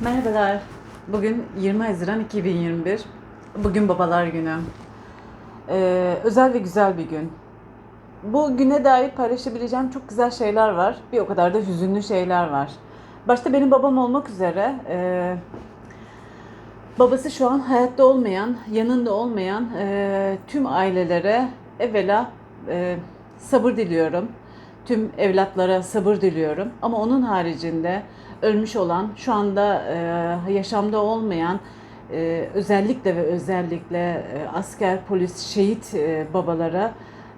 Merhabalar. Bugün 20 Haziran 2021. Bugün Babalar Günü. Ee, özel ve güzel bir gün. Bu güne dair paylaşabileceğim çok güzel şeyler var. Bir o kadar da hüzünlü şeyler var. Başta benim babam olmak üzere e, babası şu an hayatta olmayan, yanında olmayan e, tüm ailelere evvela e, sabır diliyorum. Tüm evlatlara sabır diliyorum. Ama onun haricinde ölmüş olan, şu anda e, yaşamda olmayan e, özellikle ve özellikle e, asker, polis, şehit e, babalara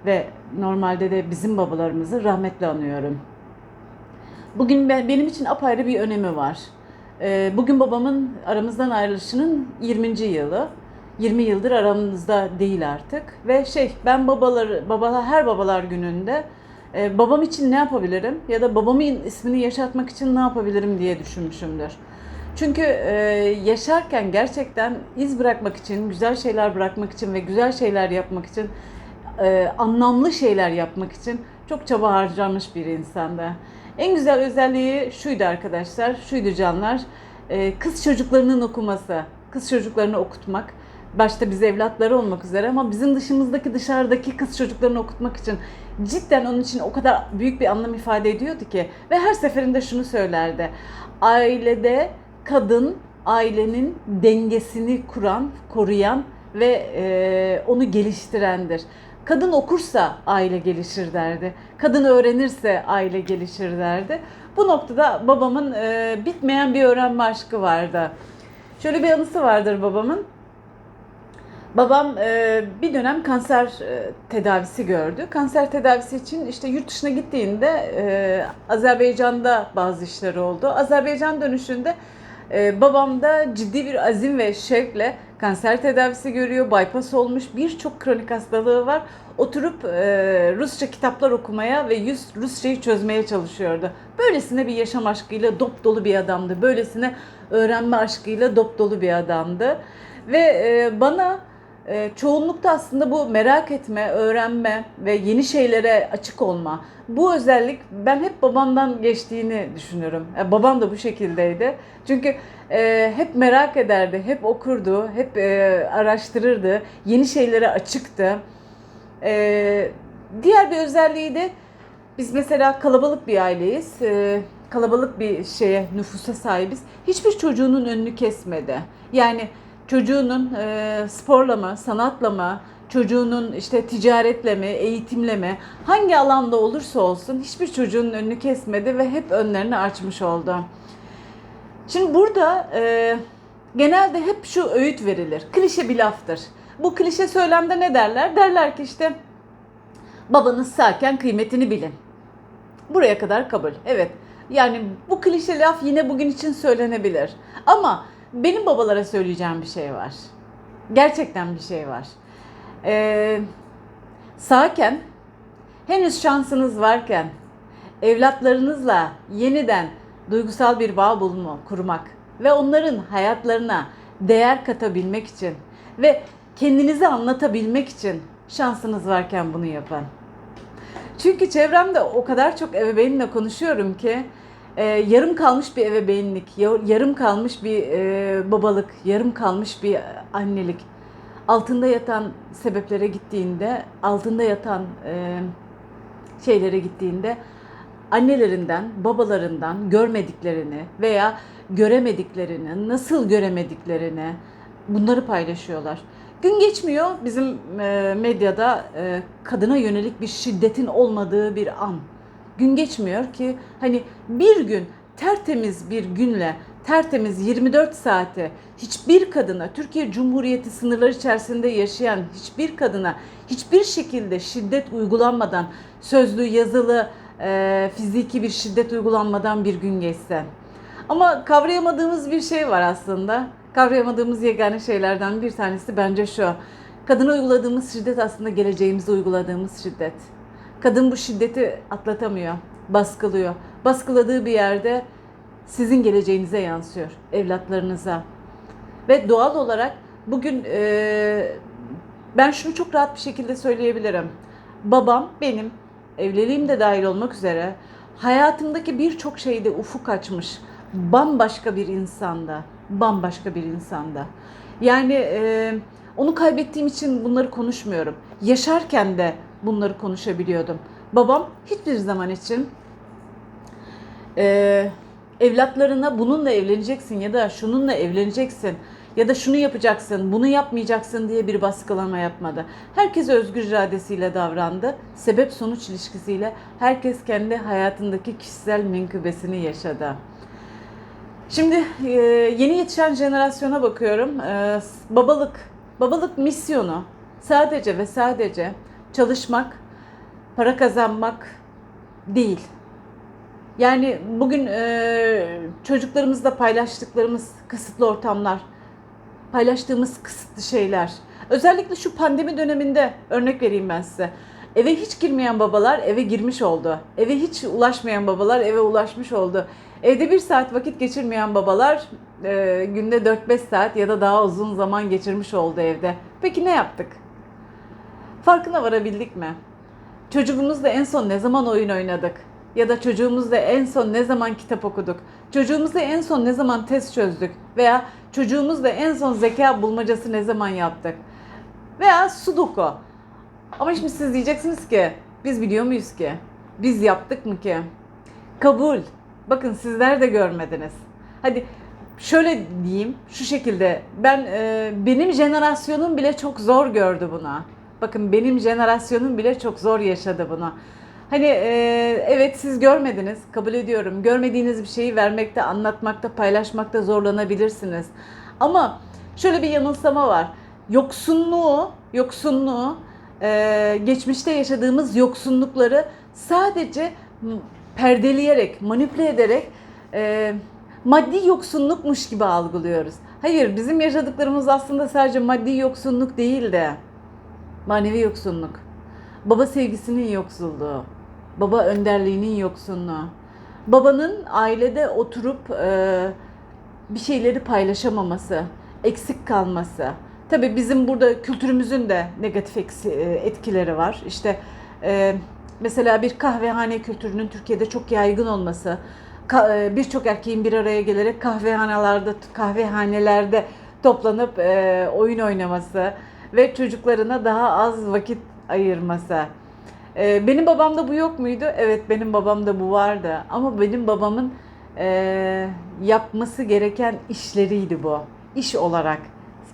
ve normalde de bizim babalarımızı rahmetle anıyorum. Bugün ben, benim için apayrı bir önemi var. Ee, Bugün babamın aramızdan ayrılışının 20. yılı. 20 yıldır aramızda değil artık ve şey ben babaları babalar her babalar gününde e, babam için ne yapabilirim ya da babamın ismini yaşatmak için ne yapabilirim diye düşünmüşümdür. Çünkü e, yaşarken gerçekten iz bırakmak için, güzel şeyler bırakmak için ve güzel şeyler yapmak için, e, anlamlı şeyler yapmak için çok çaba harcamış bir insandı. En güzel özelliği şuydu arkadaşlar, şuydu canlar. e, kız çocuklarının okuması, kız çocuklarını okutmak. Başta biz evlatları olmak üzere ama bizim dışımızdaki dışarıdaki kız çocuklarını okutmak için cidden onun için o kadar büyük bir anlam ifade ediyordu ki. Ve her seferinde şunu söylerdi. Ailede kadın ailenin dengesini kuran, koruyan ve e, onu geliştirendir. Kadın okursa aile gelişir derdi. Kadın öğrenirse aile gelişir derdi. Bu noktada babamın e, bitmeyen bir öğrenme aşkı vardı. Şöyle bir anısı vardır babamın. Babam e, bir dönem kanser e, tedavisi gördü. Kanser tedavisi için işte yurt dışına gittiğinde e, Azerbaycan'da bazı işleri oldu. Azerbaycan dönüşünde e, babam da ciddi bir azim ve şevkle kanser tedavisi görüyor. Bypass olmuş birçok kronik hastalığı var. Oturup e, Rusça kitaplar okumaya ve yüz Rusçayı çözmeye çalışıyordu. Böylesine bir yaşam aşkıyla dop dolu bir adamdı. Böylesine öğrenme aşkıyla dop dolu bir adamdı. Ve e, bana çoğunlukta aslında bu merak etme, öğrenme ve yeni şeylere açık olma. Bu özellik ben hep babamdan geçtiğini düşünüyorum. E, babam da bu şekildeydi. Çünkü e, hep merak ederdi, hep okurdu, hep e, araştırırdı, yeni şeylere açıktı. E, diğer bir özelliği de biz mesela kalabalık bir aileyiz. E, kalabalık bir şeye, nüfusa sahibiz. Hiçbir çocuğunun önünü kesmedi. Yani çocuğunun e, sporla mı, sanatla mı, çocuğunun işte ticaretle mi, eğitimle mi, hangi alanda olursa olsun hiçbir çocuğun önünü kesmedi ve hep önlerini açmış oldu. Şimdi burada e, genelde hep şu öğüt verilir. Klişe bir laftır. Bu klişe söylemde ne derler? Derler ki işte babanız sağken kıymetini bilin. Buraya kadar kabul. Evet. Yani bu klişe laf yine bugün için söylenebilir. Ama benim babalara söyleyeceğim bir şey var. Gerçekten bir şey var. Ee, sağken, henüz şansınız varken, evlatlarınızla yeniden duygusal bir bağ bulma, kurmak ve onların hayatlarına değer katabilmek için ve kendinizi anlatabilmek için şansınız varken bunu yapın. Çünkü çevremde o kadar çok ebeveynle konuşuyorum ki e, yarım kalmış bir ebeveynlik, yarım kalmış bir e, babalık, yarım kalmış bir annelik. Altında yatan sebeplere gittiğinde, altında yatan e, şeylere gittiğinde annelerinden, babalarından görmediklerini veya göremediklerini, nasıl göremediklerini bunları paylaşıyorlar. Gün geçmiyor bizim e, medyada e, kadına yönelik bir şiddetin olmadığı bir an. Gün geçmiyor ki hani bir gün tertemiz bir günle tertemiz 24 saate hiçbir kadına Türkiye Cumhuriyeti sınırları içerisinde yaşayan hiçbir kadına hiçbir şekilde şiddet uygulanmadan sözlü yazılı e, fiziki bir şiddet uygulanmadan bir gün geçse. Ama kavrayamadığımız bir şey var aslında. Kavrayamadığımız yegane şeylerden bir tanesi bence şu. Kadına uyguladığımız şiddet aslında geleceğimize uyguladığımız şiddet. Kadın bu şiddeti atlatamıyor, baskılıyor. Baskıladığı bir yerde sizin geleceğinize yansıyor, evlatlarınıza. Ve doğal olarak bugün e, ben şunu çok rahat bir şekilde söyleyebilirim. Babam benim evliliğim de dahil olmak üzere hayatımdaki birçok şeyde ufuk açmış, bambaşka bir insanda. Bambaşka bir insanda. Yani e, onu kaybettiğim için bunları konuşmuyorum. Yaşarken de bunları konuşabiliyordum. Babam hiçbir zaman için e, evlatlarına bununla evleneceksin ya da şununla evleneceksin ya da şunu yapacaksın, bunu yapmayacaksın diye bir baskılama yapmadı. Herkes özgür iradesiyle davrandı. Sebep sonuç ilişkisiyle herkes kendi hayatındaki kişisel menkıbesini yaşadı. Şimdi e, yeni yetişen jenerasyona bakıyorum. E, babalık, babalık misyonu sadece ve sadece çalışmak, para kazanmak değil. Yani bugün e, çocuklarımızla paylaştıklarımız kısıtlı ortamlar, paylaştığımız kısıtlı şeyler. Özellikle şu pandemi döneminde örnek vereyim ben size. Eve hiç girmeyen babalar eve girmiş oldu. Eve hiç ulaşmayan babalar eve ulaşmış oldu. Evde bir saat vakit geçirmeyen babalar e, günde 4-5 saat ya da daha uzun zaman geçirmiş oldu evde. Peki ne yaptık? Farkına varabildik mi? Çocuğumuzla en son ne zaman oyun oynadık? Ya da çocuğumuzla en son ne zaman kitap okuduk? Çocuğumuzla en son ne zaman test çözdük? Veya çocuğumuzla en son zeka bulmacası ne zaman yaptık? Veya sudoku. Ama şimdi siz diyeceksiniz ki biz biliyor muyuz ki? Biz yaptık mı ki? Kabul. Bakın sizler de görmediniz. Hadi şöyle diyeyim, şu şekilde ben e, benim jenerasyonum bile çok zor gördü buna. Bakın benim jenerasyonum bile çok zor yaşadı bunu. Hani e, evet siz görmediniz, kabul ediyorum. Görmediğiniz bir şeyi vermekte, anlatmakta, paylaşmakta zorlanabilirsiniz. Ama şöyle bir yanılsama var. Yoksunluğu, yoksunluğu, e, geçmişte yaşadığımız yoksunlukları sadece perdeleyerek, manipüle ederek e, maddi yoksunlukmuş gibi algılıyoruz. Hayır, bizim yaşadıklarımız aslında sadece maddi yoksunluk değil de manevi yoksunluk. Baba sevgisinin yoksulluğu, baba önderliğinin yoksunluğu, babanın ailede oturup e, bir şeyleri paylaşamaması, eksik kalması. Tabii bizim burada kültürümüzün de negatif e, etkileri var. İşte e, mesela bir kahvehane kültürünün Türkiye'de çok yaygın olması, e, birçok erkeğin bir araya gelerek kahvehanelerde kahvehanelerde toplanıp e, oyun oynaması ve çocuklarına daha az vakit ayırması. E, benim babamda bu yok muydu? Evet benim babamda bu vardı. Ama benim babamın e, yapması gereken işleriydi bu. İş olarak,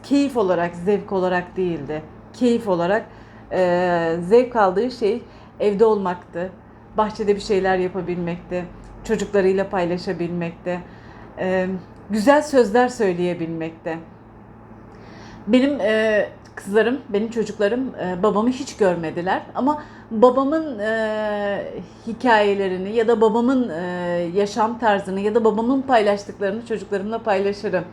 keyif olarak, zevk olarak değildi. Keyif olarak e, zevk aldığı şey evde olmaktı. Bahçede bir şeyler yapabilmekti. Çocuklarıyla paylaşabilmekti. E, güzel sözler söyleyebilmekti. Benim e, kızlarım, benim çocuklarım e, babamı hiç görmediler ama babamın e, hikayelerini ya da babamın e, yaşam tarzını ya da babamın paylaştıklarını çocuklarımla paylaşırım.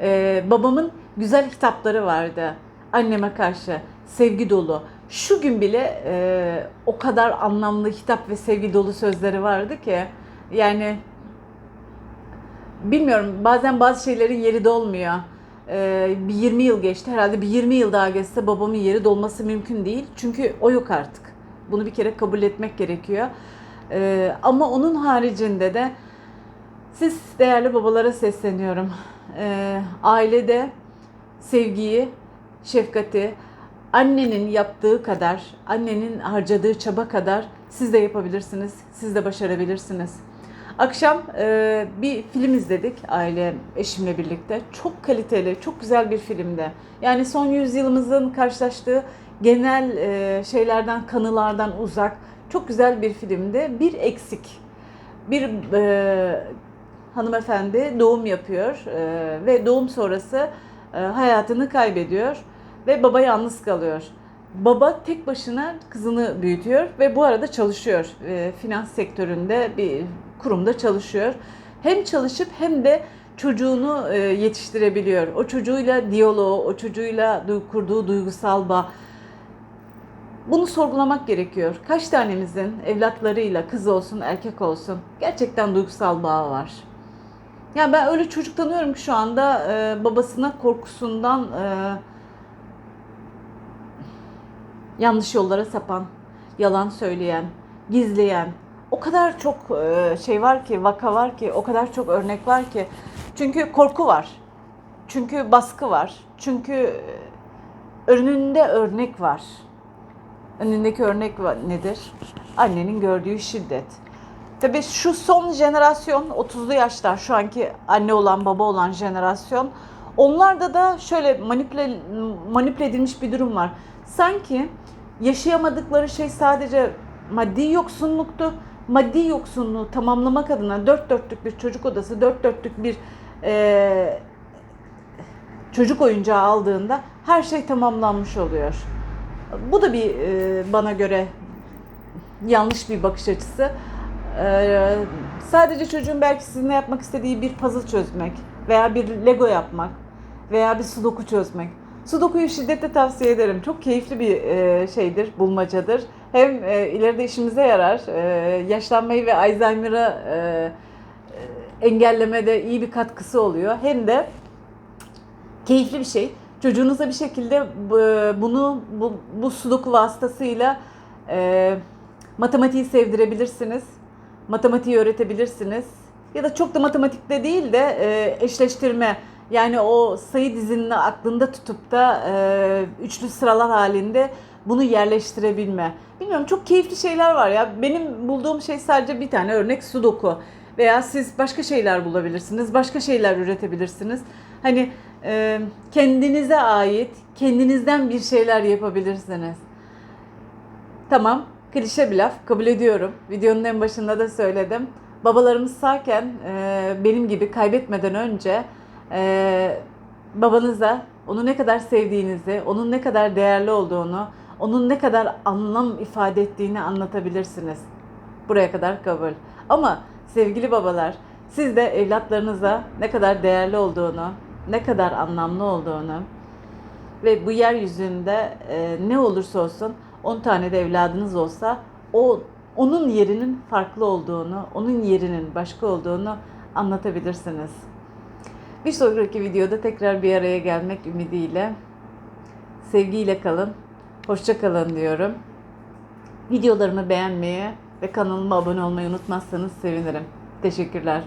E, babamın güzel hitapları vardı anneme karşı, sevgi dolu. Şu gün bile e, o kadar anlamlı hitap ve sevgi dolu sözleri vardı ki yani bilmiyorum bazen bazı şeylerin yeri dolmuyor. Ee, bir 20 yıl geçti. Herhalde bir 20 yıl daha geçse babamın yeri dolması mümkün değil. Çünkü o yok artık. Bunu bir kere kabul etmek gerekiyor. Ee, ama onun haricinde de siz değerli babalara sesleniyorum. Ee, ailede sevgiyi, şefkati, annenin yaptığı kadar, annenin harcadığı çaba kadar siz de yapabilirsiniz, siz de başarabilirsiniz. Akşam e, bir film izledik aile eşimle birlikte. Çok kaliteli, çok güzel bir filmdi. Yani son yüzyılımızın karşılaştığı genel e, şeylerden, kanılardan uzak çok güzel bir filmdi. Bir eksik. Bir e, hanımefendi doğum yapıyor e, ve doğum sonrası e, hayatını kaybediyor ve baba yalnız kalıyor. Baba tek başına kızını büyütüyor ve bu arada çalışıyor. E, finans sektöründe bir kurumda çalışıyor. Hem çalışıp hem de çocuğunu e, yetiştirebiliyor. O çocuğuyla diyaloğu, o çocuğuyla du- kurduğu duygusal bağ. Bunu sorgulamak gerekiyor. Kaç tanemizin evlatlarıyla kız olsun erkek olsun gerçekten duygusal bağı var. Ya ben öyle çocuk tanıyorum ki şu anda e, babasına korkusundan e, yanlış yollara sapan, yalan söyleyen, gizleyen o kadar çok e, şey var ki, vaka var ki, o kadar çok örnek var ki. Çünkü korku var. Çünkü baskı var. Çünkü e, önünde örnek var. Önündeki örnek nedir? Annenin gördüğü şiddet. Tabii şu son jenerasyon 30'lu yaşlar şu anki anne olan baba olan jenerasyon onlarda da şöyle manipüle, manipüle edilmiş bir durum var. Sanki yaşayamadıkları şey sadece maddi yoksunluktu. Maddi yoksunluğu tamamlamak adına dört dörtlük bir çocuk odası, dört dörtlük bir eee, çocuk oyuncağı aldığında her şey tamamlanmış oluyor. Bu da bir eee, bana göre yanlış bir bakış açısı. Ee, sadece çocuğun belki sizinle yapmak istediği bir puzzle çözmek veya bir Lego yapmak veya bir sudoku çözmek. Sudoku'yu şiddetle tavsiye ederim. Çok keyifli bir e, şeydir, bulmacadır. Hem e, ileride işimize yarar, e, yaşlanmayı ve Alzheimer'ı engellemede iyi bir katkısı oluyor. Hem de keyifli bir şey. Çocuğunuza bir şekilde bu- bunu bu, bu sudoku vasıtasıyla e, matematiği sevdirebilirsiniz. Matematiği öğretebilirsiniz. Ya da çok da matematikte değil de e, eşleştirme yani o sayı dizini aklında tutup da e, üçlü sıralar halinde bunu yerleştirebilme. Bilmiyorum çok keyifli şeyler var ya. Benim bulduğum şey sadece bir tane örnek sudoku. Veya siz başka şeyler bulabilirsiniz, başka şeyler üretebilirsiniz. Hani e, kendinize ait, kendinizden bir şeyler yapabilirsiniz. Tamam, klişe bir laf, kabul ediyorum. Videonun en başında da söyledim. Babalarımız sağken e, benim gibi kaybetmeden önce e, babanıza onu ne kadar sevdiğinizi, onun ne kadar değerli olduğunu, onun ne kadar anlam ifade ettiğini anlatabilirsiniz. Buraya kadar kabul. Ama sevgili babalar, siz de evlatlarınıza ne kadar değerli olduğunu, ne kadar anlamlı olduğunu, ve bu yeryüzünde e, ne olursa olsun 10 tane de evladınız olsa o onun yerinin farklı olduğunu, onun yerinin başka olduğunu anlatabilirsiniz. Bir sonraki videoda tekrar bir araya gelmek ümidiyle sevgiyle kalın, hoşça kalın diyorum. Videolarımı beğenmeyi ve kanalıma abone olmayı unutmazsanız sevinirim. Teşekkürler.